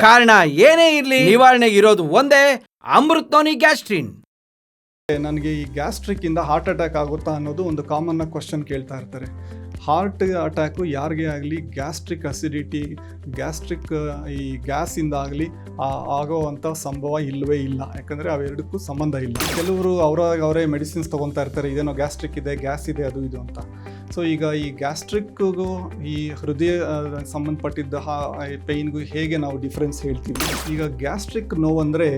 ಕಾರಣ ಏನೇ ಇರಲಿ ನಿವಾರಣೆಗೆ ಇರೋದು ಒಂದೇ ಅಮೃತೋನಿ ಗ್ಯಾಸ್ಟ್ರಿನ್. ನನಗೆ ಈ ಗ್ಯಾಸ್ಟ್ರಿಕ್ ಇಂದ ಹಾರ್ಟ್ ಅಟ್ಯಾಕ್ ಆಗುತ್ತಾ ಅನ್ನೋದು ಒಂದು ಕಾಮನ್ ಕ್ವಶನ್ ಕೇಳ್ತಾ ಇರ್ತಾರೆ. ಹಾರ್ಟ್ ಅಟ್ಯಾಕು ಯಾರಿಗೆ ಆಗಲಿ, ಗ್ಯಾಸ್ಟ್ರಿಕ್ ಅಸಿಡಿಟಿ, ಗ್ಯಾಸ್ಟ್ರಿಕ್, ಈ ಗ್ಯಾಸಿಂದ ಆಗಲಿ ಆಗೋವಂಥ ಸಂಭವ ಇಲ್ಲವೇ ಇಲ್ಲ. ಯಾಕಂದರೆ ಅವೆರಡಕ್ಕೂ ಸಂಬಂಧ ಇಲ್ಲ. ಕೆಲವರು ಅವರ, ಅವರೇ ಮೆಡಿಸಿನ್ಸ್ ತೊಗೊತಾ ಇರ್ತಾರೆ. ಇದೇನೋ ಗ್ಯಾಸ್ಟ್ರಿಕ್ ಇದೆ, ಗ್ಯಾಸ್ ಇದೆ, ಅದು ಇದು ಅಂತ. ಸೊ ಈಗ ಈ ಗ್ಯಾಸ್ಟ್ರಿಕ್ಗೂ ಈ ಹೃದಯ ಸಂಬಂಧಪಟ್ಟಿದ್ದ ಪೇಯ್ನ್ಗೂ ಹೇಗೆ ನಾವು ಡಿಫ್ರೆನ್ಸ್ ಹೇಳ್ತೀವಿ? ಈಗ ಗ್ಯಾಸ್ಟ್ರಿಕ್ ನೋವಂದರೆ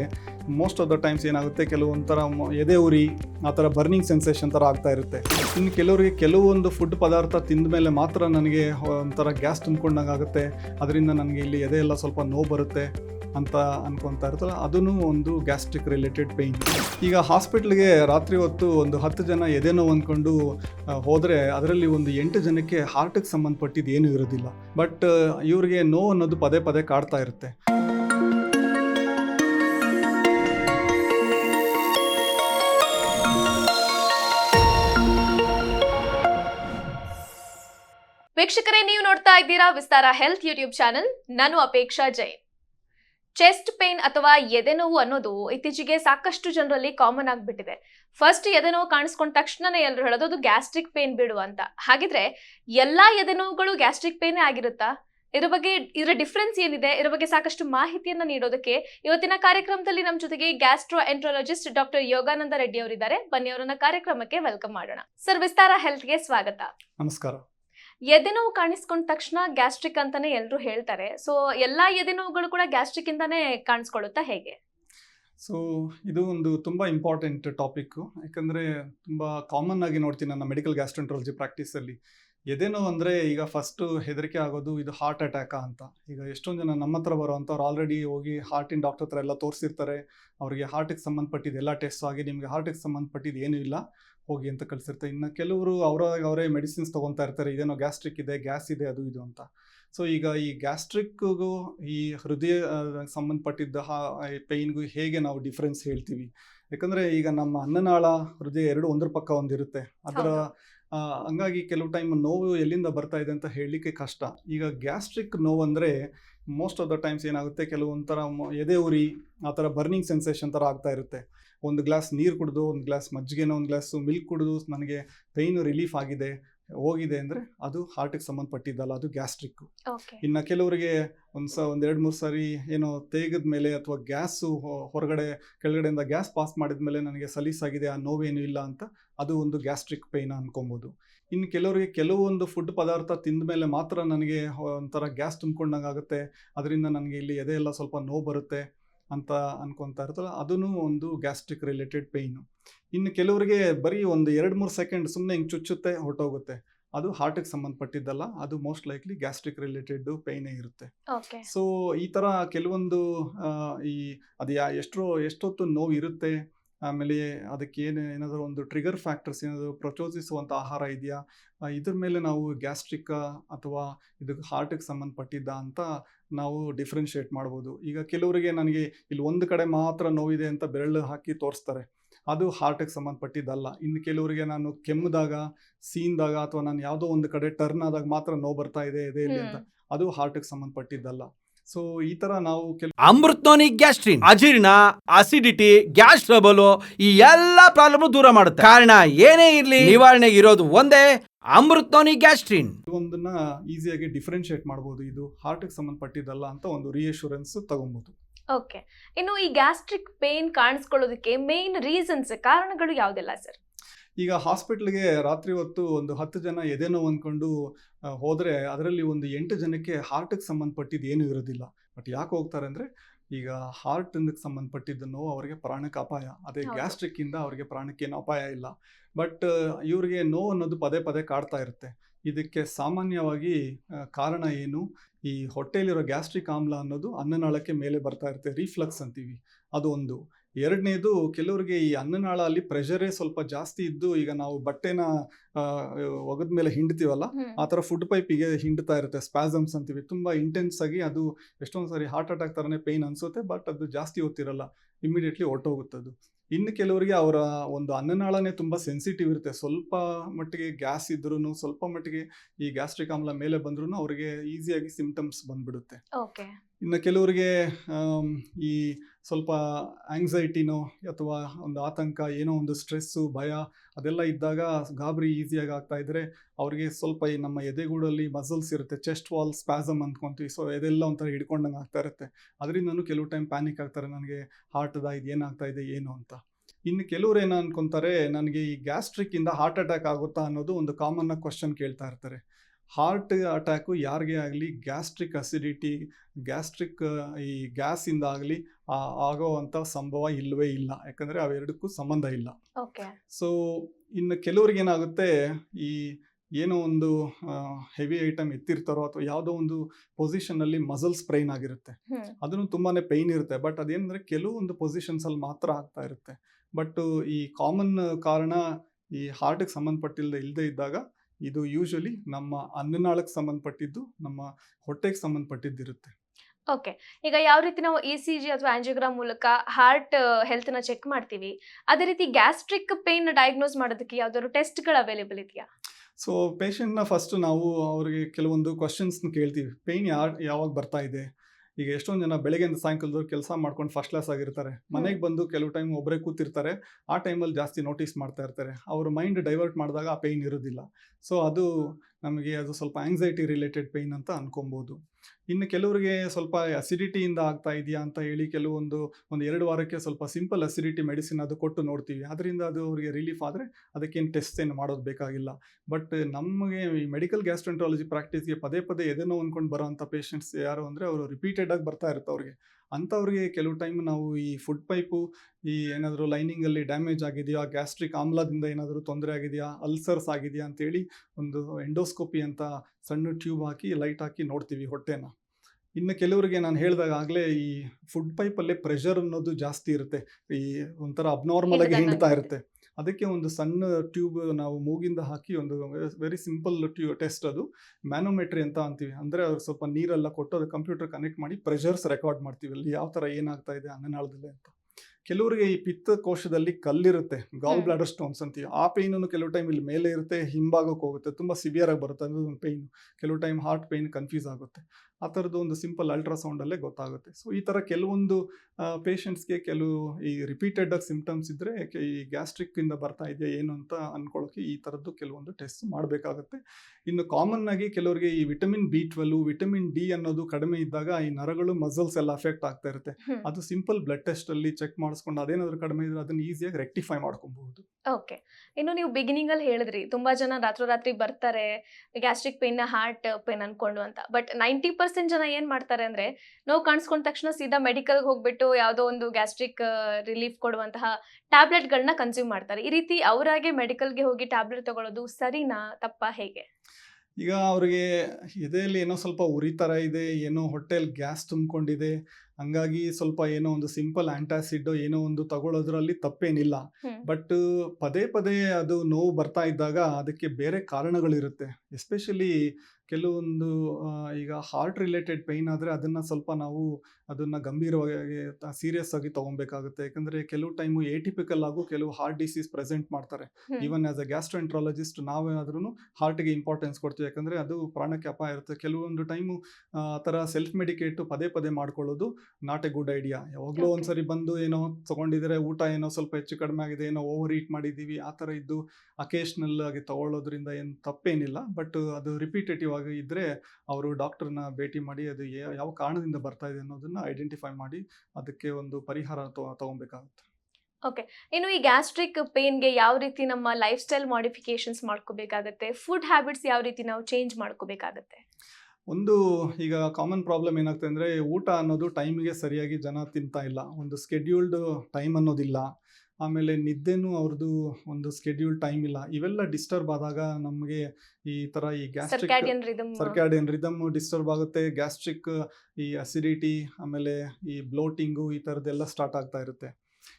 ಮೋಸ್ಟ್ ಆಫ್ ದ ಟೈಮ್ಸ್ ಏನಾಗುತ್ತೆ ಕೆಲವೊಂಥರ ಎದೆ ಉರಿ, ಆ ಥರ ಬರ್ನಿಂಗ್ ಸೆನ್ಸೇಷನ್ ಥರ ಆಗ್ತಾ ಇರುತ್ತೆ. ಇನ್ನು ಕೆಲವರಿಗೆ ಕೆಲವೊಂದು ಫುಡ್ ಪದಾರ್ಥ ತಿಂದ ಮೇಲೆ ಮಾತ್ರ ನನಗೆ ಒಂಥರ ಗ್ಯಾಸ್ ತುಂಬ್ಕೊಂಡಂಗೆ ಆಗುತ್ತೆ. ಅದರಿಂದ ನನಗೆ ಇಲ್ಲಿ ಎದೆ ಎಲ್ಲ ಸ್ವಲ್ಪ ನೋವು ಬರುತ್ತೆ ಅಂತ ಅನ್ಕೊತಾ ಇರ್ತಲ್ಲ ಅದೂ ಒಂದು ಗ್ಯಾಸ್ಟ್ರಿಕ್ ರಿಲೇಟೆಡ್ ಪೇಯ್ನ್ ಈಗ ಹಾಸ್ಪಿಟ್ಲಿಗೆ ರಾತ್ರಿ ಹೊತ್ತು ಒಂದು ಹತ್ತು ಜನ ಎದೆ ನೋವು ಅಂದ್ಕೊಂಡು ಹೋದರೆ ಅದರಲ್ಲಿ ಒಂದು ಎಂಟು ಜನಕ್ಕೆ ಹಾರ್ಟಿಗೆ ಸಂಬಂಧಪಟ್ಟಿದ್ದು ಏನೂ ಇರೋದಿಲ್ಲ. ಬಟ್ ಇವರಿಗೆ ನೋವು ಅನ್ನೋದು ಪದೇ ಪದೇ ಕಾಡ್ತಾ ಇರುತ್ತೆ. ವೀಕ್ಷಕರೇ, ನೀವು ನೋಡ್ತಾ ಇದ್ದೀರಾ ವಿಸ್ತಾರ ಹೆಲ್ತ್ ಯೂಟ್ಯೂಬ್ ಚಾನೆಲ್. ನಾನು ಅಪೇಕ್ಷಾ ಜೈನ್. ಚೆಸ್ಟ್ ಪೇನ್ ಅಥವಾ ಎದೆನೋವು ಅನ್ನೋದು ಇತ್ತೀಚೆಗೆ ಸಾಕಷ್ಟು ಜನರಲ್ಲಿ ಕಾಮನ್ ಆಗಿಬಿಟ್ಟಿದೆ. ಫಸ್ಟ್ ಎದೆನೋವು ಕಾಣಿಸ್ಕೊಂಡ ತಕ್ಷಣನೇ ಎಲ್ಲರೂ ಹೇಳೋದು ಅದು ಗ್ಯಾಸ್ಟ್ರಿಕ್ ಪೇನ್ ಬಿಡು ಅಂತ. ಹಾಗಿದ್ರೆ ಎಲ್ಲಾ ಎದೆನೋವುಗಳು ಗ್ಯಾಸ್ಟ್ರಿಕ್ ಪೇನೇ ಆಗಿರುತ್ತಾ? ಇದ್ರ ಬಗ್ಗೆ, ಇದರ ಡಿಫ್ರೆನ್ಸ್ ಏನಿದೆ? ಇದ್ರ ಬಗ್ಗೆ ಸಾಕಷ್ಟು ಮಾಹಿತಿಯನ್ನ ನೀಡೋದಕ್ಕೆ ಇವತ್ತಿನ ಕಾರ್ಯಕ್ರಮದಲ್ಲಿ ನಮ್ಮ ಜೊತೆಗೆ gastroenterologist doctor Yogananda Reddy ಅವರಿದ್ದಾರೆ. ಬನ್ನಿ ಅವರನ್ನ ಕಾರ್ಯಕ್ರಮಕ್ಕೆ ವೆಲ್ಕಮ್ ಮಾಡೋಣ. ಸರ್, ವಿಸ್ತಾರ ಹೆಲ್ತ್ಗೆ ಸ್ವಾಗತ. ನಮಸ್ಕಾರ. ಎದೆನೋವು ಕಾಣಿಸ್ಕೊಂಡ ತಕ್ಷಣ ಗ್ಯಾಸ್ಟ್ರಿಕ್ ಅಂತಾನೆ ಎಲ್ಲರೂ ಹೇಳ್ತಾರೆ. ಸೊ ಎಲ್ಲಾ ಎದೆನೋವುಗಳು ಕೂಡ ಗ್ಯಾಸ್ಟ್ರಿಕ್ ಇಂದಾನೇ ಕಾಣಿಸ್ಕೊಳ್ಳುತ್ತಾ ಹೇಗೆ? ಸೊ ಇದು ಒಂದು ತುಂಬ ಇಂಪಾರ್ಟೆಂಟ್ ಟಾಪಿಕ್ಕು ಯಾಕಂದರೆ ತುಂಬ ಕಾಮನ್ ಆಗಿ ನೋಡ್ತೀನಿ ನನ್ನ ಮೆಡಿಕಲ್ ಗ್ಯಾಸ್ಟ್ರೆಂಟ್ರಾಲಜಿ ಪ್ರಾಕ್ಟೀಸಲ್ಲಿ ಎದೆನೋ ಅಂದರೆ ಈಗ ಫಸ್ಟು ಹೆದರಿಕೆ ಆಗೋದು ಇದು ಹಾರ್ಟ್ ಅಟ್ಯಾಕ್ ಅಂತ. ಈಗ ಎಷ್ಟೊಂದು ಜನ ನಮ್ಮ ಹತ್ರ ಬರೋವಂಥವ್ರು ಆಲ್ರೆಡಿ ಹೋಗಿ ಹಾರ್ಟಿನ ಡಾಕ್ಟರ್ ಹತ್ರ ಎಲ್ಲ ತೋರಿಸಿರ್ತಾರೆ. ಅವರಿಗೆ ಹಾರ್ಟಿಗೆ ಸಂಬಂಧಪಟ್ಟಿದ್ದು ಎಲ್ಲ ಟೆಸ್ಟ್ ಆಗಿ ನಿಮಗೆ ಹಾರ್ಟಿಗೆ ಸಂಬಂಧಪಟ್ಟಿದ್ದು ಏನೂ ಇಲ್ಲ. ಹೋಗಿ ಅಂತ ಕಳಿಸಿರ್ತಾರೆ ಇನ್ನು ಕೆಲವರು ಅವರ ಅವರೇ ಮೆಡಿಸಿನ್ಸ್ ತೊಗೊತಾ ಇರ್ತಾರೆ. ಇದೇನೋ ಗ್ಯಾಸ್ಟ್ರಿಕ್ ಇದೆ ಗ್ಯಾಸ್ ಇದೆ ಅದು ಇದು ಅಂತ. ಸೊ ಈಗ ಈ ಗ್ಯಾಸ್ಟ್ರಿಕ್ಗೂ ಈ ಹೃದಯ ಸಂಬಂಧಪಟ್ಟಿದ್ದ ಪೇಯ್ನ್ಗೂ ಹೇಗೆ ನಾವು ಡಿಫ್ರೆನ್ಸ್ ಹೇಳ್ತೀವಿ? ಯಾಕಂದರೆ ಈಗ ನಮ್ಮ ಅನ್ನನಾಳ ಹೃದಯ ಎರಡು ಒಂದ್ರ ಪಕ್ಕ ಒಂದಿರುತ್ತೆ. ಅದರ. ಹಂಗಾಗಿ ಕೆಲವು ಟೈಮ್ ನೋವು ಎಲ್ಲಿಂದ ಬರ್ತಾ ಇದೆ ಅಂತ ಹೇಳಲಿಕ್ಕೆ ಕಷ್ಟ. ಈಗ ಗ್ಯಾಸ್ಟ್ರಿಕ್ ನೋವು ಅಂದರೆ ಮೋಸ್ಟ್ ಆಫ್ ದ ಟೈಮ್ಸ್ ಏನಾಗುತ್ತೆ? ಕೆಲವೊಂಥರ ಎದೆ ಉರಿ ಆ ಥರ ಬರ್ನಿಂಗ್ ಸೆನ್ಸೇಷನ್ ಥರ ಆಗ್ತಾ ಇರುತ್ತೆ. ಒಂದು ಗ್ಲಾಸ್ ನೀರು ಕುಡಿದು ಒಂದು ಗ್ಲಾಸ್ ಮಜ್ಜಿಗೆನೋ ಒಂದು ಗ್ಲಾಸ್ ಮಿಲ್ಕ್ ಕುಡಿದು ನನಗೆ ಪೈನು ರಿಲೀಫ್ ಆಗಿದೆ ಹೋಗಿದೆ ಅಂದರೆ ಅದು ಹಾರ್ಟಿಗೆ ಸಂಬಂಧಪಟ್ಟಿದ್ದಲ್ಲ ಅದು ಗ್ಯಾಸ್ಟ್ರಿಕ್ಕು ಇನ್ನು ಕೆಲವರಿಗೆ ಒಂದು ಸ ಒಂದು ಎರಡು ಮೂರು ಸಾರಿ ಏನೋ ತೇಗದ ಮೇಲೆ ಅಥವಾ ಗ್ಯಾಸು ಹೊರಗಡೆ ಕೆಳಗಡೆಯಿಂದ ಗ್ಯಾಸ್ ಪಾಸ್ ಮಾಡಿದ ಮೇಲೆ ನನಗೆ ಸಲೀಸಾಗಿದೆ ಆ ನೋವೇನು ಇಲ್ಲ ಅಂತ ಅದು ಒಂದು ಗ್ಯಾಸ್ಟ್ರಿಕ್ ಪೇಯ್ನ ಅನ್ಕೊಬೋದು. ಇನ್ನು ಕೆಲವರಿಗೆ ಕೆಲವೊಂದು ಫುಡ್ ಪದಾರ್ಥ ತಿಂದ ಮೇಲೆ ಮಾತ್ರ ನನಗೆ ಒಂಥರ ಗ್ಯಾಸ್ ತುಂಬ್ಕೊಂಡಂಗೆ ಆಗುತ್ತೆ ಅದರಿಂದ ನನಗೆ ಇಲ್ಲಿ ಎದೆ ಎಲ್ಲ ಸ್ವಲ್ಪ ನೋವು ಬರುತ್ತೆ. ಅಂತ ಅನ್ಕೊಂತಾ ಇರ್ತಲ್ಲ ಅದೂ ಒಂದು ಗ್ಯಾಸ್ಟ್ರಿಕ್ ರಿಲೇಟೆಡ್ ಪೇಯ್ನು ಇನ್ನು ಕೆಲವರಿಗೆ ಬರೀ ಒಂದು ಎರಡು ಮೂರು ಸೆಕೆಂಡ್ ಸುಮ್ಮನೆ ಹಿಂಗೆ ಚುಚ್ಚುತ್ತೆ ಹೊರಟೋಗುತ್ತೆ. ಅದು ಹಾರ್ಟಿಗೆ ಸಂಬಂಧಪಟ್ಟಿದ್ದಲ್ಲ ಅದು ಮೋಸ್ಟ್ ಲೈಕ್ಲಿ ಗ್ಯಾಸ್ಟ್ರಿಕ್ ರಿಲೇಟೆಡ್ ಪೇಯ್ನೇ ಇರುತ್ತೆ. ಸೊ ಈ ಥರ ಕೆಲವೊಂದು ಈ ಅದು ಯಾ ಎಷ್ಟೋ ಎಷ್ಟೊತ್ತು ನೋವು ಇರುತ್ತೆ ಆಮೇಲೆ ಅದಕ್ಕೆ ಏನು ಏನಾದರೂ ಒಂದು ಟ್ರಿಗರ್ ಫ್ಯಾಕ್ಟರ್ಸ್ ಏನಾದರೂ ಪ್ರಚೋದಿಸುವಂಥ ಆಹಾರ ಇದೆಯಾ? ಇದ್ರ ಮೇಲೆ ನಾವು ಗ್ಯಾಸ್ಟ್ರಿಕ್ ಅಥವಾ ಇದು ಹಾರ್ಟಿಗೆ ಸಂಬಂಧಪಟ್ಟಿದ್ದ ಅಂತ ನಾವು ಡಿಫ್ರೆನ್ಷಿಯೇಟ್ ಮಾಡ್ಬೋದು. ಈಗ ಕೆಲವರಿಗೆ ನನಗೆ ಇಲ್ಲಿ ಒಂದು ಕಡೆ ಮಾತ್ರ ನೋವಿದೆ ಅಂತ ಬೆರಳು ಹಾಕಿ ತೋರಿಸ್ತಾರೆ. ಅದು ಹಾರ್ಟಿಗೆ ಸಂಬಂಧಪಟ್ಟಿದ್ದಲ್ಲ. ಇನ್ನು ಕೆಲವರಿಗೆ ನಾನು ಕೆಮ್ಮದಾಗ ಸೀನ್ದಾಗ ಅಥವಾ ನಾನು ಯಾವುದೋ ಒಂದು ಕಡೆ ಟರ್ನ್ ಆದಾಗ ಮಾತ್ರ ನೋವು ಬರ್ತಾ ಇದೆ ಇದೆ ಇಲ್ಲಿ ಅಂತ ಅದು ಹಾರ್ಟಿಗೆ ಸಂಬಂಧಪಟ್ಟಿದ್ದಲ್ಲ. ಸೊ ಈ ತರ ನಾವು ಕೆಲ ಅಮೃತೋನಿ ಗ್ಯಾಸ್ಟ್ರಿನ್ ಅಜೀರ್ಣ ಅಸಿಡಿಟಿ ಗ್ಯಾಸ್ ಟ್ರಬಲ್ ಈ ಎಲ್ಲ ಪ್ರಾಬ್ಲಮ್ ದೂರ ಮಾಡುತ್ತೆ. ಕಾರಣ ಏನೇ ಇರಲಿ ನಿವಾರಣೆಗೆ ಇರೋದು ಒಂದೇ ಅಮೃತೋನಿ ಗ್ಯಾಸ್ಟ್ರಿನ್. ಒಂದನ್ನ ಈಸಿಯಾಗಿ ಡಿಫ್ರೆನ್ಶಿಯೇಟ್ ಮಾಡಬಹುದು ಇದು ಹಾರ್ಟಿಗೆ ಸಂಬಂಧಪಟ್ಟಿದ್ದಲ್ಲ ಅಂತ ಒಂದು ರಿಯಶೂರೆನ್ಸ್ ತಗೊಬಹುದು ಓಕೆ ಇನ್ನು ಈ ಗ್ಯಾಸ್ಟ್ರಿಕ್ ಪೇನ್ ಕಾಣಿಸ್ಕೊಳ್ಳೋದಕ್ಕೆ ಮೇನ್ ರೀಸನ್ಸ್ ಕಾರಣಗಳು ಯಾವುದೆಲ್ಲ ಸರ್ ಈಗ ಹಾಸ್ಪಿಟ್ಲಿಗೆ ರಾತ್ರಿ ಹೊತ್ತು ಒಂದು ಹತ್ತು ಜನ ಎದೆ ನೋವು ಅಂದ್ಕೊಂಡು ಹೋದರೆ ಅದರಲ್ಲಿ ಒಂದು ಎಂಟು ಜನಕ್ಕೆ ಹಾರ್ಟಿಗೆ ಸಂಬಂಧಪಟ್ಟಿದ್ದು ಏನೂ ಇರೋದಿಲ್ಲ. ಬಟ್ ಯಾಕೆ ಹೋಗ್ತಾರೆ ಅಂದರೆ ಈಗ ಹಾರ್ಟ್ ಸಂಬಂಧಪಟ್ಟಿದ್ದ ನೋವು ಅವರಿಗೆ ಪ್ರಾಣಕ್ಕೆ ಅಪಾಯ. ಅದೇ ಗ್ಯಾಸ್ಟ್ರಿಕ್ಕಿಂದ ಗ್ಯಾಸ್ಟ್ರಿಕ್ ಇಂದ ಅವರಿಗೆ ಪ್ರಾಣಕ್ಕೇನು ಅಪಾಯ ಇಲ್ಲ. ಬಟ್ ಇವರಿಗೆ ನೋವು ಅನ್ನೋದು ಪದೇ ಪದೇ ಕಾಡ್ತಾ ಇರುತ್ತೆ. ಇದಕ್ಕೆ ಸಾಮಾನ್ಯವಾಗಿ ಕಾರಣ ಏನು? ಈ ಹೊಟ್ಟೆಯಲ್ಲಿರೋ ಗ್ಯಾಸ್ಟ್ರಿಕ್ ಆಮ್ಲ ಅನ್ನೋದು ಅನ್ನನಾಳಕ್ಕೆ ಮೇಲೆ ಬರ್ತಾ ಇರುತ್ತೆ. ರಿಫ್ಲಕ್ಸ್ ಅಂತೀವಿ. ಅದು ಒಂದು ಎರಡನೇದು ಕೆಲವರಿಗೆ ಈ ಅನ್ನನಾಳ ಅಲ್ಲಿ ಪ್ರೆಷರೇ ಸ್ವಲ್ಪ ಜಾಸ್ತಿ ಇದ್ದು ಈಗ ನಾವು ಬಟ್ಟೆನ ಒಗದ ಮೇಲೆ ಹಿಂಡ್ತೀವಲ್ಲ. ಆ ಥರ ಫುಡ್ ಪೈಪಿಗೆ ಹಿಂಡ್ತಾ ಇರುತ್ತೆ ಸ್ಪ್ಯಾಸಮ್ಸ್ ಅಂತೀವಿ. ತುಂಬ ಇಂಟೆನ್ಸ್ ಆಗಿ ಅದು ಎಷ್ಟೊಂದು ಸಾರಿ ಹಾರ್ಟ್ ಅಟ್ಯಾಕ್ ಥರನೇ ಪೇಯ್ನ್ ಅನಿಸುತ್ತೆ ಬಟ್ ಅದು ಜಾಸ್ತಿ ಓದ್ತಿರಲ್ಲ ಇಮಿಡಿಯೇಟ್ಲಿ ಹೋಗುತ್ತೆ ಅದು ಇನ್ನು ಕೆಲವರಿಗೆ ಅವರ ಒಂದು ಅನ್ನನಾಳನೇ ತುಂಬ ಸೆನ್ಸಿಟಿವ್ ಇರುತ್ತೆ. ಸ್ವಲ್ಪ ಮಟ್ಟಿಗೆ ಗ್ಯಾಸ್ ಇದ್ರೂ ಸ್ವಲ್ಪ ಮಟ್ಟಿಗೆ ಈ ಗ್ಯಾಸ್ಟ್ರಿಕ್ ಆಮ್ಲ ಮೇಲೆ ಬಂದ್ರೂ ಅವರಿಗೆ ಈಸಿಯಾಗಿ ಸಿಂಪ್ಟಮ್ಸ್ ಬಂದ್ಬಿಡುತ್ತೆ. ಓಕೆ ಇನ್ನು ಕೆಲವರಿಗೆ ಈ ಸ್ವಲ್ಪ ಆಂಗ್ಸೈಟಿನೋ ಅಥವಾ ಒಂದು ಆತಂಕ, ಏನೋ ಒಂದು ಸ್ಟ್ರೆಸ್ಸು ಭಯ, ಅದೆಲ್ಲ ಇದ್ದಾಗ ಗಾಬರಿ ಈಸಿಯಾಗಿ ಆಗ್ತಾ ಇದ್ದರೆ ಅವ್ರಿಗೆ ಸ್ವಲ್ಪ ಈ ನಮ್ಮ ಎದೆಗೂಡಲ್ಲಿ ಮಸಲ್ಸ್ ಇರುತ್ತೆ ಚೆಸ್ಟ್ ವಾಲ್ ಸ್ಪ್ಯಾಸಮ್ ಅಂದ್ಕೊಂತೀವಿ. ಸೊ ಎದೆಲ್ಲ ಒಂಥರ ಹಿಡ್ಕೊಂಡಂಗೆ ಆಗ್ತಾ ಇರುತ್ತೆ. ಅದರಿಂದನೂ ಕೆಲವು ಟೈಮ್ ಪ್ಯಾನಿಕ್ ಆಗ್ತಾರೆ, ನನಗೆ ಹಾರ್ಟ್ದ ಇದು ಏನಾಗ್ತಾ ಇದೆ, ಏನು ಅಂತ. ಇನ್ನು ಕೆಲವ್ರು ಏನು ಅನ್ಕೊಂತಾರೆ ನನಗೆ ಈ ಗ್ಯಾಸ್ಟ್ರಿಕ್ಕಿಂದ ಹಾರ್ಟ್ ಅಟ್ಯಾಕ್ ಆಗುತ್ತಾ ಅನ್ನೋದು ಒಂದು ಕಾಮನ್ ಕ್ವಶನ್ ಕೇಳ್ತಾ ಇರ್ತಾರೆ. ಹಾರ್ಟ್ ಅಟ್ಯಾಕು ಯಾರಿಗೇ ಆಗಲಿ ಗ್ಯಾಸ್ಟ್ರಿಕ್ ಅಸಿಡಿಟಿ ಗ್ಯಾಸ್ಟ್ರಿಕ್ ಈ ಗ್ಯಾಸಿಂದ ಆಗಲಿ ಆಗೋವಂಥ ಸಂಭವ ಇಲ್ಲವೇ ಇಲ್ಲ. ಯಾಕಂದರೆ ಅವೆರಡಕ್ಕೂ ಸಂಬಂಧ ಇಲ್ಲ. ಓಕೆ ಸೊ ಇನ್ನು ಕೆಲವ್ರಿಗೆ ಏನಾಗುತ್ತೆ ಈ ಏನೋ ಒಂದು ಹೆವಿ ಐಟಮ್ ಎತ್ತಿರ್ತಾರೋ ಅಥವಾ ಯಾವುದೋ ಒಂದು ಪೊಸಿಷನಲ್ಲಿ ಮಸಲ್ ಸ್ಪ್ರೈನ್ ಆಗಿರುತ್ತೆ. ಅದನ್ನು ತುಂಬಾ ಪೈನ್ ಇರುತ್ತೆ. ಬಟ್ ಅದೇನಂದರೆ ಕೆಲವೊಂದು ಪೊಸಿಷನ್ಸಲ್ಲಿ ಮಾತ್ರ ಆಗ್ತಾ ಇರುತ್ತೆ. ಬಟ್ ಈ ಕಾಮನ್ ಕಾರಣ ಈ ಹಾರ್ಟಿಗೆ ಸಂಬಂಧಪಟ್ಟಿಲ್ಲದೆ ಇಲ್ಲದೆ ಇದ್ದಾಗ ಇದು ಯೂಶಲಿ ನಮ್ಮ ಅನ್ನನಾಳಕ್ಕೆ ಸಂಬಂಧಪಟ್ಟಿದ್ದು ನಮ್ಮ ಹೊಟ್ಟೆಗೆ ಸಂಬಂಧಪಟ್ಟಿದ್ದಿರುತ್ತೆ. ಓಕೆ ಈಗ ಯಾವ ರೀತಿ ನಾವು ಇ ಸಿ ಜಿ ಅಥವಾ ಆಂಜಿಯೋಗ್ರಾಮ್ ಮೂಲಕ ಹಾರ್ಟ್ ಹೆಲ್ತ್ನ ಚೆಕ್ ಮಾಡ್ತೀವಿ ಅದೇ ರೀತಿ ಗ್ಯಾಸ್ಟ್ರಿಕ್ ಪೇನ್ ಡಯಾಗ್ನೋಸ್ ಮಾಡೋದಕ್ಕೆ ಯಾವ್ದಾದ್ರು ಟೆಸ್ಟ್ಗಳು ಅವೈಲೇಬಲ್ ಇದೆಯಾ? ಸೊ ಪೇಷಂಟ್ನ ಫಸ್ಟ್ ನಾವು ಅವರಿಗೆ ಕೆಲವೊಂದು ಕ್ವಶನ್ಸ್ನ ಕೇಳ್ತೀವಿ. ಪೇಯ್ನ್ ಯಾವ ಯಾವಾಗ ಬರ್ತಾ ಇದೆ? ಈಗ ಎಷ್ಟೊಂದು ಜನ ಬೆಳಗ್ಗೆಯಿಂದ ಸಾಯಂಕಾಲದವ್ರು ಕೆಲಸ ಮಾಡ್ಕೊಂಡು ಫಸ್ಟ್ ಕ್ಲಾಸ್ ಆಗಿರ್ತಾರೆ. ಮನೆಗೆ ಬಂದು ಕೆಲವು ಟೈಮ್ ಒಬ್ಬರೇ ಕೂತಿರ್ತಾರೆ. ಆ ಟೈಮಲ್ಲಿ ಜಾಸ್ತಿ ನೋಟಿಸ್ ಮಾಡ್ತಾ ಇರ್ತಾರೆ. ಅವ್ರ ಮೈಂಡ್ ಡೈವರ್ಟ್ ಮಾಡಿದಾಗ ಆ ಪೇಯ್ನ್ ಇರೋದಿಲ್ಲ. ಸೊ ಅದು ನಮಗೆ ಅದು ಸ್ವಲ್ಪ ಆಂಗ್ಸೈಟಿ ರಿಲೇಟೆಡ್ ಪೇಯ್ನ್ ಅಂತ ಅನ್ಕೊಬೋದು. ಇನ್ನು ಕೆಲವರಿಗೆ ಸ್ವಲ್ಪ ಅಸಿಡಿಟಿಯಿಂದ ಆಗ್ತಾ ಇದೆಯಾ ಅಂತ ಹೇಳಿ ಕೆಲವೊಂದು ಒಂದು ಎರಡು ವಾರಕ್ಕೆ ಸ್ವಲ್ಪ ಸಿಂಪಲ್ ಅಸಿಡಿಟಿ ಮೆಡಿಸಿನ್ ಅದು ಕೊಟ್ಟು ನೋಡ್ತೀವಿ. ಅದರಿಂದ ಅದು ಅವರಿಗೆ ರಿಲೀಫ್ ಆದರೆ ಅದಕ್ಕೇನು ಟೆಸ್ಟ್ ಏನು ಮಾಡೋದು ಬೇಕಾಗಿಲ್ಲ. ಬಟ್ ನಮಗೆ ಈ ಮೆಡಿಕಲ್ ಗ್ಯಾಸ್ಟ್ರೆಂಟಾಲಜಿ ಪ್ರಾಕ್ಟೀಸ್ಗೆ ಪದೇ ಪದೇ ಎದೇನೋ ಅಂದ್ಕೊಂಡು ಬರೋವಂಥ ಪೇಷಂಟ್ಸ್ ಯಾರು ಅಂದರೆ ಅವರು ರಿಪೀಟೆಡಾಗಿ ಬರ್ತಾ ಇರುತ್ತೆ ಅವ್ರಿಗೆ ಅಂಥವ್ರಿಗೆ ಕೆಲವು ಟೈಮ್ ನಾವು ಈ ಫುಡ್ ಪೈಪು ಈ ಏನಾದರೂ ಲೈನಿಂಗಲ್ಲಿ ಡ್ಯಾಮೇಜ್ ಆಗಿದೆಯಾ ಗ್ಯಾಸ್ಟ್ರಿಕ್ ಆಮ್ಲದಿಂದ ಏನಾದರೂ ತೊಂದರೆ ಆಗಿದೆಯಾ ಅಲ್ಸರ್ಸ್ ಆಗಿದೆಯಾ ಅಂತೇಳಿ ಒಂದು ಎಂಡೋಸ್ಕೋಪಿ ಅಂತ ಸಣ್ಣ ಟ್ಯೂಬ್ ಹಾಕಿ ಲೈಟ್ ಹಾಕಿ ನೋಡ್ತೀವಿ ಹೊಟ್ಟೆನ. ಇನ್ನು ಕೆಲವರಿಗೆ ನಾನು ಹೇಳಿದಾಗ ಆಗಲೇ ಈ ಫುಡ್ ಪೈಪಲ್ಲೇ ಪ್ರೆಷರ್ ಅನ್ನೋದು ಜಾಸ್ತಿ ಇರುತ್ತೆ. ಈ ಒಂಥರ ಅಬ್ನಾರ್ಮಲ್ ಆಗಿ ಹಿಂಡ್ತಾ ಇರುತ್ತೆ. ಅದಕ್ಕೆ ಒಂದು ಸಣ್ಣ ಟ್ಯೂಬ್ ನಾವು ಮೂಗಿಂದ ಹಾಕಿ ಒಂದು ವೆರಿ ಸಿಂಪಲ್ ಟ್ಯೂ ಟೆಸ್ಟ್ ಅದು. ಮ್ಯಾನೋಮೆಟ್ರಿ ಅಂತ ಅಂತೀವಿ? ಅಂದರೆ ಅವ್ರು ಸ್ವಲ್ಪ ನೀರೆಲ್ಲ ಕೊಟ್ಟು ಅದು ಕಂಪ್ಯೂಟರ್ ಕನೆಕ್ಟ್ ಮಾಡಿ ಪ್ರೆಷರ್ಸ್ ರೆಕಾರ್ಡ್ ಮಾಡ್ತೀವಿ. ಅಲ್ಲಿ ಯಾವ ಥರ ಏನಾಗ್ತಾ ಇದೆ ಅನ್ನನಾಳದಲ್ಲಿ ಅಂತ. ಕೆಲವರಿಗೆ ಈ ಪಿತ್ತಕೋಶದಲ್ಲಿ ಕಲ್ಲಿರುತ್ತೆ ಗಾಲ್. ಬ್ಲಾಡರ್ ಸ್ಟೋನ್ಸ್ ಅಂತೀವಿ. ಆ ಪೇಯ್ನು ಕೆಲವು ಟೈಮ್ ಇಲ್ಲಿ ಮೇಲೆ ಇರುತ್ತೆ ಹಿಂಭಾಗಕ್ಕೆ ಹೋಗುತ್ತೆ. ತುಂಬ ಸಿವಿಯರ್ ಆಗಿ ಬರುತ್ತೆ ಅದು ಒಂದು ಪೇಯ್ನು ಕೆಲವು ಟೈಮ್ ಹಾರ್ಟ್ ಪೇಯ್ನ್ ಕನ್ಫ್ಯೂಸ್ ಆಗುತ್ತೆ. ಆ ಥರದ್ದು ಒಂದು ಸಿಂಪಲ್ ಅಲ್ಟ್ರಾಸೌಂಡಲ್ಲೇ ಗೊತ್ತಾಗುತ್ತೆ. ಸೊ ಈ ಥರ ಕೆಲವೊಂದು ಪೇಷಂಟ್ಸ್ಗೆ ಕೆಲವು ಈ ರಿಪೀಟೆಡ್ ಆಗಿ ಸಿಂಪ್ಟಮ್ಸ್ ಇದ್ದರೆ ಈ ಗ್ಯಾಸ್ಟ್ರಿಕ್ಕಿಂದ ಬರ್ತಾ ಇದೆಯಾ ಏನು ಅಂತ ಅಂದ್ಕೊಳ್ಳೋಕೆ ಈ ಥರದ್ದು ಕೆಲವೊಂದು ಟೆಸ್ಟ್ ಮಾಡಬೇಕಾಗುತ್ತೆ. ಇನ್ನು ಕಾಮನ್ ಆಗಿ ಕೆಲವರಿಗೆ ಈ vitamin B twelve vitamin D ಅನ್ನೋದು ಕಡಿಮೆ ಇದ್ದಾಗ ಈ ನರಗಳು ಮಸಲ್ಸ್ ಎಲ್ಲ ಅಫೆಕ್ಟ್ ಆಗ್ತಾ ಇರುತ್ತೆ. ಅದು ಸಿಂಪಲ್ ಬ್ಲಡ್ ಟೆಸ್ಟ್ ಅಲ್ಲಿ ಚೆಕ್ ಮಾಡಿಸ್ಕೊಂಡು ಅದೇನಾದರೂ ಕಡಿಮೆ ಇದ್ರೆ ಅದನ್ನ ಈಸಿಯಾಗಿ ರೆಕ್ಟಿಫೈ ಮಾಡ್ಕೊಬಹುದು. ಓಕೆ ಇನ್ನು ನೀವು ಬಿಗಿನಿಂಗ್ ಅಲ್ಲಿ ಹೇಳಿದ್ರಿ ತುಂಬಾ ಜನ ರಾತ್ರೋರಾತ್ರಿ ಬರ್ತಾರೆ ಗ್ಯಾಸ್ಟ್ರಿಕ್ ಪೇನ್ ಹಾರ್ಟ್ ಪೇನ್ ಅನ್ಕೊಂಡು ಅಂತ. ಬಟ್ ನೈಂಟಿ ಪರ್ಸೆಂಟ್ ಜನ ಏನ್ ಮಾಡ್ತಾರೆ ಅಂದ್ರೆ, ನೋವು ಕಾಣಿಸ್ಕೊಂಡ ತಕ್ಷಣ ಸೀದಾ ಮೆಡಿಕಲ್ ಹೋಗ್ಬಿಟ್ಟು ಯಾವುದೋ ಒಂದು ಗ್ಯಾಸ್ಟ್ರಿಕ್ ರಿಲೀಫ್ ಕೊಡುವಂತಹ ಟ್ಯಾಬ್ಲೆಟ್ ಗಳನ್ನ ಕನ್ಸ್ಯೂಮ್ ಮಾಡ್ತಾರೆ. ಈ ರೀತಿ ಅವರಾಗೆ ಮೆಡಿಕಲ್ಗೆ ಹೋಗಿ ಟ್ಯಾಬ್ಲೆಟ್ ತಗೊಳ್ಳೋದು ಸರಿನಾ, ತಪ್ಪಾ ಹೇಗೆ? ಈಗ ಅವ್ರಿಗೆ ಎದೆಯಲ್ಲಿ ಏನೋ ಸ್ವಲ್ಪ ಉರಿ ಥರ ಇದೆ, ಏನೋ ಹೊಟ್ಟೆಲ್ ಗ್ಯಾಸ್ ತುಂಬಿಕೊಂಡಿದೆ ಹಂಗಾಗಿ ಸ್ವಲ್ಪ ಏನೋ ಒಂದು ಸಿಂಪಲ್ ಆಂಟಾಸಿಡ್ ಏನೋ ಒಂದು ತಗೊಳ್ಳೋದ್ರಲ್ಲಿ ತಪ್ಪೇನಿಲ್ಲ. ಬಟ್ ಪದೇ ಪದೇ ಅದು ನೋವು ಬರ್ತಾ ಇದ್ದಾಗ ಅದಕ್ಕೆ ಬೇರೆ ಕಾರಣಗಳಿರುತ್ತೆ. ಎಸ್ಪೆಷಲಿ ಕೆಲವೊಂದು ಈಗ ಹಾರ್ಟ್ ರಿಲೇಟೆಡ್ ಪೈನ್ ಆದರೆ ಅದನ್ನು ಸ್ವಲ್ಪ ನಾವು ಅದನ್ನು ಗಂಭೀರವಾಗಿ ಸೀರಿಯಸ್ ಆಗಿ ತೊಗೊಬೇಕಾಗುತ್ತೆ ಯಾಕಂದರೆ ಕೆಲವು ಟೈಮು ಏಟಿಪಿಕಲ್ ಆಗು ಕೆಲವು ಹಾರ್ಟ್ ಡಿಸೀಸ್ ಪ್ರೆಸೆಂಟ್ ಮಾಡ್ತಾರೆ. ಈವನ್ ಆಸ್ ಅ ಗ್ಯಾಸ್ಟ್ರೋಎಂಟ್ರಾಲಜಿಸ್ಟ್ ನಾವೇನಾದ್ರೂ ಹಾರ್ಟ್ಗೆ ಇಂಪಾರ್ಟೆನ್ಸ್ ಕೊಡ್ತೀವಿ. ಯಾಕಂದರೆ ಅದು ಪ್ರಾಣಕ್ಕೆ ಅಪಾಯ ಇರುತ್ತೆ. ಕೆಲವೊಂದು ಟೈಮು ಆ ಥರ ಸೆಲ್ಫ್ ಮೆಡಿಕೇಟು ಪದೇ ಪದೇ ಮಾಡ್ಕೊಳ್ಳೋದು ನಾಟ್ ಎ ಗುಡ್ ಐಡಿಯಾ ಯಾವಾಗಲೂ. ಒಂದ್ಸರಿ ಬಂದು ಏನೋ ತೊಗೊಂಡಿದ್ರೆ ಊಟ ಏನೋ ಸ್ವಲ್ಪ ಹೆಚ್ಚು ಕಡಿಮೆ ಆಗಿದೆ ಏನೋ ಓವರ್ ಈಟ್ ಮಾಡಿದ್ದೀವಿ ಆ ಥರ ಇದ್ದು ಅಕೇಶ್ನಲ್ ಆಗಿ ತಗೊಳ್ಳೋದ್ರಿಂದ ಏನು ತಪ್ಪೇನಿಲ್ಲ. ಬಟ್ ಅದು ರಿಪೀಟೇಟಿವ್ ಆಗಿ ಇದ್ದರೆ ಅವರು ಡಾಕ್ಟರ್ನ ಭೇಟಿ ಮಾಡಿ ಅದು ಯಾವ ಕಾರಣದಿಂದ ಬರ್ತಾ ಇದೆ ಅನ್ನೋದನ್ನು ಐಡೆಂಟಿಫೈ ಮಾಡಿ ಅದಕ್ಕೆ ಒಂದು ಪರಿಹಾರ ತಗೊಬೇಕಾಗುತ್ತೆ. ಓಕೆ ಇನ್ನು ಈ ಗ್ಯಾಸ್ಟ್ರಿಕ್ ಪೇನ್ಗೆ ಯಾವ ರೀತಿ ನಮ್ಮ ಲೈಫ್ ಸ್ಟೈಲ್ ಮಾಡಿಫಿಕೇಶನ್ಸ್ ಮಾಡ್ಕೋಬೇಕಾಗತ್ತೆ ಫುಡ್ ಹ್ಯಾಬಿಟ್ಸ್ ಯಾವ ರೀತಿ ನಾವು ಚೇಂಜ್ ಮಾಡ್ಕೋಬೇಕಾಗತ್ತೆ? ಒಂದು ಈಗ ಕಾಮನ್ ಪ್ರಾಬ್ಲಮ್ ಏನಾಗ್ತದೆ ಅಂದರೆ ಊಟ ಅನ್ನೋದು ಟೈಮಿಗೆ ಸರಿಯಾಗಿ ಜನ ತಿಂತಾ ಇಲ್ಲ. ಒಂದು ಸ್ಕೆಡ್ಯೂಲ್ಡ್ ಟೈಮ್ ಅನ್ನೋದಿಲ್ಲ. ಆಮೇಲೆ ನಿದ್ದೆನೂ ಅವ್ರದ್ದು ಒಂದು ಸ್ಕೆಡ್ಯೂಲ್ ಟೈಮ್ ಇಲ್ಲ. ಇವೆಲ್ಲ ಡಿಸ್ಟರ್ಬ್ ಆದಾಗ ನಮಗೆ ಈ ಥರ ಈ ಗ್ಯಾಸ್ಟ್ರಿಕ್ ಸರ್ಕ್ಯಾಡಿಯನ್ ರಿದಮ್ ಡಿಸ್ಟರ್ಬ್ ಆಗುತ್ತೆ. ಗ್ಯಾಸ್ಟ್ರಿಕ್ ಈ ಅಸಿಡಿಟಿ ಆಮೇಲೆ ಈ ಬ್ಲೋಟಿಂಗು ಈ ಥರದ್ದೆಲ್ಲ ಸ್ಟಾರ್ಟ್ ಆಗ್ತಾ ಇರುತ್ತೆ.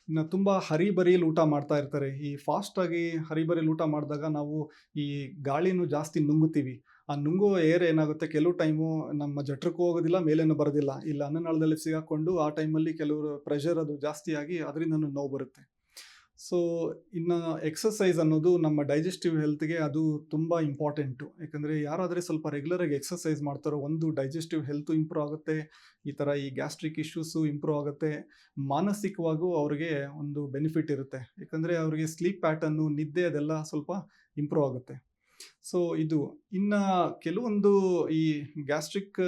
ಇನ್ನು ತುಂಬ ಹರಿಬರಿಯಲ್ಲಿ ಊಟ ಮಾಡ್ತಾ ಇರ್ತಾರೆ. ಈ ಫಾಸ್ಟಾಗಿ ಹರಿಬರಿಯಲ್ಲಿ ಊಟ ಮಾಡಿದಾಗ ನಾವು ಈ ಗಾಳಿನೂ ಜಾಸ್ತಿ ನುಂಗುತ್ತೀವಿ. ಆ ನುಂಗೋ ಏರ್ ಏನಾಗುತ್ತೆ? ಕೆಲವು ಟೈಮು ನಮ್ಮ ಜಠರಕ್ಕೂ ಹೋಗೋದಿಲ್ಲ, ಮೇಲೇನು ಬರೋದಿಲ್ಲ. ಇಲ್ಲ ಅನ್ನನಾಳದಲ್ಲಿ ಸಿಗಾಕೊಂಡು ಆ ಟೈಮಲ್ಲಿ ಕೆಲವರು ಪ್ರೆಷರ್ ಅದು ಜಾಸ್ತಿಯಾಗಿ ಅದರಿಂದನೂ ನೋವು ಬರುತ್ತೆ. ಸೊ ಇನ್ನು ಎಕ್ಸಸೈಸ್ ಅನ್ನೋದು ನಮ್ಮ ಡೈಜೆಸ್ಟಿವ್ ಹೆಲ್ತ್ಗೆ ಅದು ತುಂಬ ಇಂಪಾರ್ಟೆಂಟು ಯಾಕಂದರೆ ಯಾರಾದರೆ ಸ್ವಲ್ಪ ರೆಗ್ಯುಲರಾಗಿ ಎಕ್ಸಸೈಸ್ ಮಾಡ್ತಾರೋ, ಒಂದು ಡೈಜೆಸ್ಟಿವ್ ಹೆಲ್ತು ಇಂಪ್ರೂವ್ ಆಗುತ್ತೆ. ಈ ಥರ ಈ ಗ್ಯಾಸ್ಟ್ರಿಕ್ ಇಶ್ಯೂಸು ಇಂಪ್ರೂವ್ ಆಗುತ್ತೆ. ಮಾನಸಿಕವಾಗೂ ಅವ್ರಿಗೆ ಒಂದು ಬೆನಿಫಿಟ್ ಇರುತ್ತೆ. ಯಾಕಂದರೆ ಅವ್ರಿಗೆ ಸ್ಲೀಪ್ ಪ್ಯಾಟರ್ನು ನಿದ್ದೆ ಅದೆಲ್ಲ ಸ್ವಲ್ಪ ಇಂಪ್ರೂವ್ ಆಗುತ್ತೆ. ಸೊ ಇದು ಇನ್ನು ಕೆಲವೊಂದು ಈ ಗ್ಯಾಸ್ಟ್ರಿಕ್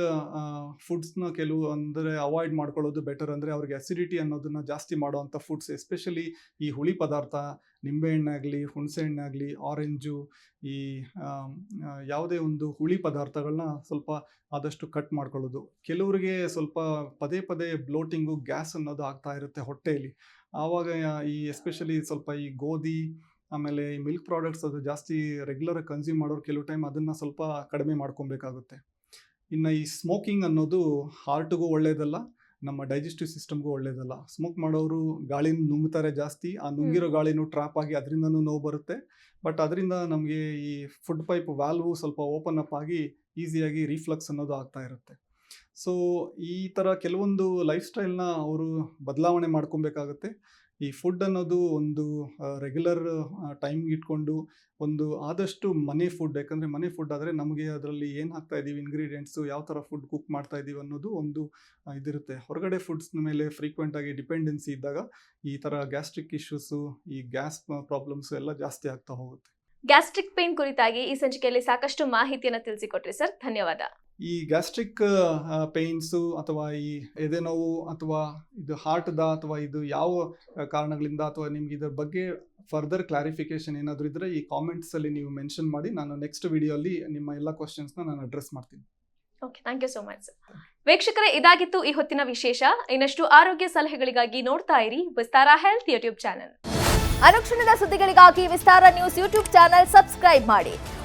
ಫುಡ್ಸ್ನ ಕೆಲವು ಅಂದರೆ ಅವಾಯ್ಡ್ ಮಾಡ್ಕೊಳ್ಳೋದು ಬೆಟರ್ ಅಂದರೆ ಅವ್ರಿಗೆ ಅಸಿಡಿಟಿ ಅನ್ನೋದನ್ನ ಜಾಸ್ತಿ ಮಾಡುವಂಥ ಫುಡ್ಸ್ ಎಸ್ಪೆಷಲಿ ಈ ಹುಳಿ ಪದಾರ್ಥ, ನಿಂಬೆಹಣ್ಣಾಗಲಿ, ಹುಣಸೆಹಣ್ಣಾಗಲಿ ಆರೆಂಜು ಈ ಯಾವುದೇ ಒಂದು ಹುಳಿ ಪದಾರ್ಥಗಳನ್ನ ಸ್ವಲ್ಪ ಆದಷ್ಟು ಕಟ್ ಮಾಡ್ಕೊಳ್ಳೋದು. ಕೆಲವರಿಗೆ ಸ್ವಲ್ಪ ಪದೇ ಪದೇ ಬ್ಲೋಟಿಂಗು ಗ್ಯಾಸ್ ಅನ್ನೋದು ಆಗ್ತಾ ಇರುತ್ತೆ ಹೊಟ್ಟೆಯಲ್ಲಿ ಆವಾಗ ಈ ಎಸ್ಪೆಷಲಿ ಸ್ವಲ್ಪ ಈ ಗೋಧಿ ಆಮೇಲೆ ಈ ಮಿಲ್ಕ್ ಪ್ರಾಡಕ್ಟ್ಸ್ ಅದು ಜಾಸ್ತಿ ರೆಗ್ಯುಲರ್ ಕನ್ಸ್ಯೂಮ್ ಮಾಡೋರು ಕೆಲವು ಟೈಮ್ ಅದನ್ನು ಸ್ವಲ್ಪ ಕಡಿಮೆ ಮಾಡ್ಕೊಬೇಕಾಗುತ್ತೆ ಇನ್ನು ಈ ಸ್ಮೋಕಿಂಗ್ ಅನ್ನೋದು ಹಾರ್ಟ್ಗೂ ಒಳ್ಳೆಯದಲ್ಲ ನಮ್ಮ ಡೈಜೆಸ್ಟಿವ್ ಸಿಸ್ಟಮ್ಗೂ ಒಳ್ಳೇದಲ್ಲ. ಸ್ಮೋಕ್ ಮಾಡೋರು ಗಾಳಿನ ನುಂಗ್ತಾರೆ ಜಾಸ್ತಿ ಆ ನುಂಗಿರೋ ಗಾಳಿನೂ ಟ್ರಾಪ್ ಆಗಿ ಅದರಿಂದನೂ ನೋವು ಬರುತ್ತೆ. ಬಟ್ ಅದರಿಂದ ನಮಗೆ ಈ ಫುಡ್ ಪೈಪ್ ವ್ಯಾಲ್ವು ಸ್ವಲ್ಪ ಓಪನ್ ಅಪ್ ಆಗಿ ಈಸಿಯಾಗಿ ರೀಫ್ಲಕ್ಸ್ ಅನ್ನೋದು ಆಗ್ತಾ ಇರುತ್ತೆ. ಸೊ ಈ ಥರ ಕೆಲವೊಂದು ಲೈಫ್ ಸ್ಟೈಲ್ನ ಅವರು ಬದಲಾವಣೆ ಮಾಡ್ಕೊಬೇಕಾಗುತ್ತೆ. ಈ ಫುಡ್ ಅನ್ನೋದು ಒಂದು ರೆಗ್ಯುಲರ್ ಟೈಮ್ ಇಟ್ಕೊಂಡು ಒಂದು ಆದಷ್ಟು ಮನೆ ಫುಡ್ ಯಾಕಂದರೆ ಮನೆ ಫುಡ್ ಆದರೆ ನಮಗೆ ಅದರಲ್ಲಿ ಏನು ಹಾಕ್ತಾ ಇದ್ದೀವಿ ಇಂಗ್ರೀಡಿಯೆಂಟ್ಸು ಯಾವ ಥರ ಫುಡ್ ಕುಕ್ ಮಾಡ್ತಾ ಇದ್ದೀವಿ ಅನ್ನೋದು ಒಂದು ಇದಿರುತ್ತೆ. ಹೊರಗಡೆ ಫುಡ್ಸ್ನ ಮೇಲೆ ಫ್ರೀಕ್ವೆಂಟಾಗಿ ಡಿಪೆಂಡೆನ್ಸಿ ಇದ್ದಾಗ ಈ ಥರ ಗ್ಯಾಸ್ಟ್ರಿಕ್ ಇಶ್ಯೂಸು ಈ ಗ್ಯಾಸ್ ಪ್ರಾಬ್ಲಮ್ಸು ಎಲ್ಲ ಜಾಸ್ತಿ ಆಗ್ತಾ ಹೋಗುತ್ತೆ. ಗ್ಯಾಸ್ಟ್ರಿಕ್ ಪೇನ್ ಕುರಿತಾಗಿ ಈ ಸಂಚಿಕೆಯಲ್ಲಿ ಸಾಕಷ್ಟು ಮಾಹಿತಿಯನ್ನು ತಿಳಿಸಿಕೊಟ್ರಿ ಸರ್. ಧನ್ಯವಾದ. ಈ ಗ್ಯಾಸ್ಟ್ರಿಕ್ ಪೇಯ್ನ್ಸು ಅಥವಾ ಈ ಎದೆನೋವು ಅಥವಾ ಇದು ಹಾರ್ಟ್ದ ಅಥವಾ ಇದು ಯಾವ ಕಾರಣಗಳಿಂದ ಅಥವಾ ನಿಮ್ಗೆ ಇದ್ರ ಬಗ್ಗೆ ಫರ್ದರ್ ಕ್ಲಾರಿಫಿಕೇಶನ್ ಏನಾದರೂ ಇದ್ದರೆ ಈ ಕಾಮೆಂಟ್ಸಲ್ಲಿ ನೀವು ಮೆನ್ಷನ್ ಮಾಡಿ. ನಾನು ನೆಕ್ಸ್ಟ್ ವಿಡಿಯೋಲಿ ನಿಮ್ಮ ಎಲ್ಲ ಕ್ವಶನ್ಸ್ನ ನಾನು ಅಡ್ರೆಸ್ ಮಾಡ್ತೀನಿ. Okay thank you so much sir ವೀಕ್ಷಕರೇ ಇದಾಗಿತ್ತು ಈ ಹೊತ್ತಿನ ವಿಶೇಷ. ಇನ್ನಷ್ಟು ಆರೋಗ್ಯ ಸಲಹೆಗಳಿಗಾಗಿ ನೋಡ್ತಾ ಇರಿ ವಿಸ್ತಾರ ಹೆಲ್ತ್ ಯೂಟ್ಯೂಬ್ ಚಾನೆಲ್. ಅನುಕ್ಷಣದ ಸುದ್ದಿಗಳಿಗಾಗಿ Vistara news YouTube channel subscribe ಮಾಡಿ.